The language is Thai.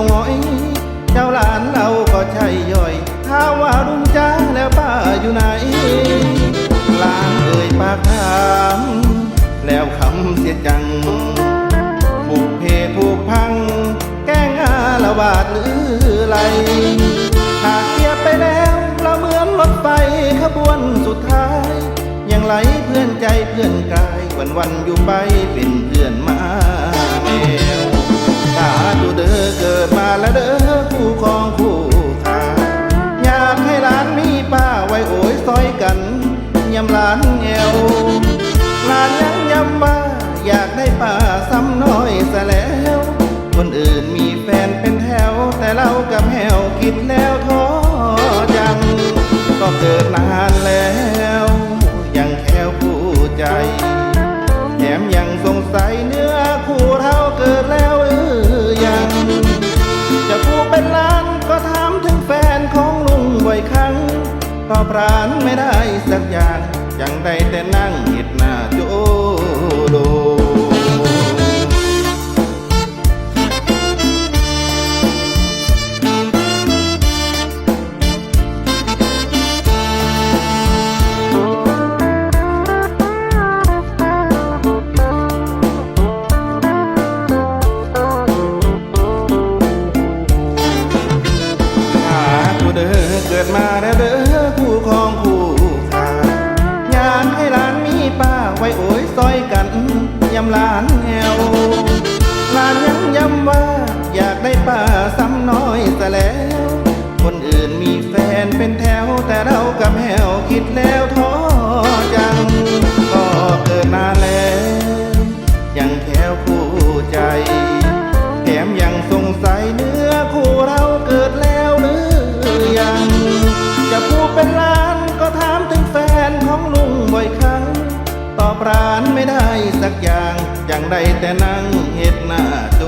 าวหอยเจ้าหลานเราก็ใช่ย่อยถ้าว่าลุงจ้าแล้วป้าอยู่ไหนลางเอ่ยปากถามแล้วคำเสียจังผูกเพผูกพัง แก้งอาละบาดหรือไรหากเกียบไปแล้วเราเหมือนรถไปขบวนสุดท้ายยังไหลเพื่อนใจเพื่อนกายวันวันอยู่ไปเป็นเพื่อนมาแล้วานแอวหลานยังย้ำว่าอยากได้ป่าซ้ำน้อยซะแล้ว คนอื่นมีแฟนเป็นแถว แต่เรากับแหวคิดแล้วท้อจัง ก็เกิดนานแล้ว ยังแค่ผู้ใจแถมยังสงสัยเนื้อคู่เราเกิดแล้วหรือยัง จะผู้เป็นล้านก็ถามถึงแฟนของลุงบ่อยครั้งตอบรานไม่ได้สักอย่าง ยังได้แต่นั่งเห็ดหน้าโจโดเกิดมาแล้วเด้อ อยกันยำลานแอวลานยังย้ำว่าอยากได้ป้าซ้ำน้อยซะแล้ว คนอื่นมีแฟนเป็นแถวแต่เรากับแหวคิดแล้วท้อานไม่ได้สักอย่างอย่างใดแต่นั่งเห็ดหน้าโจ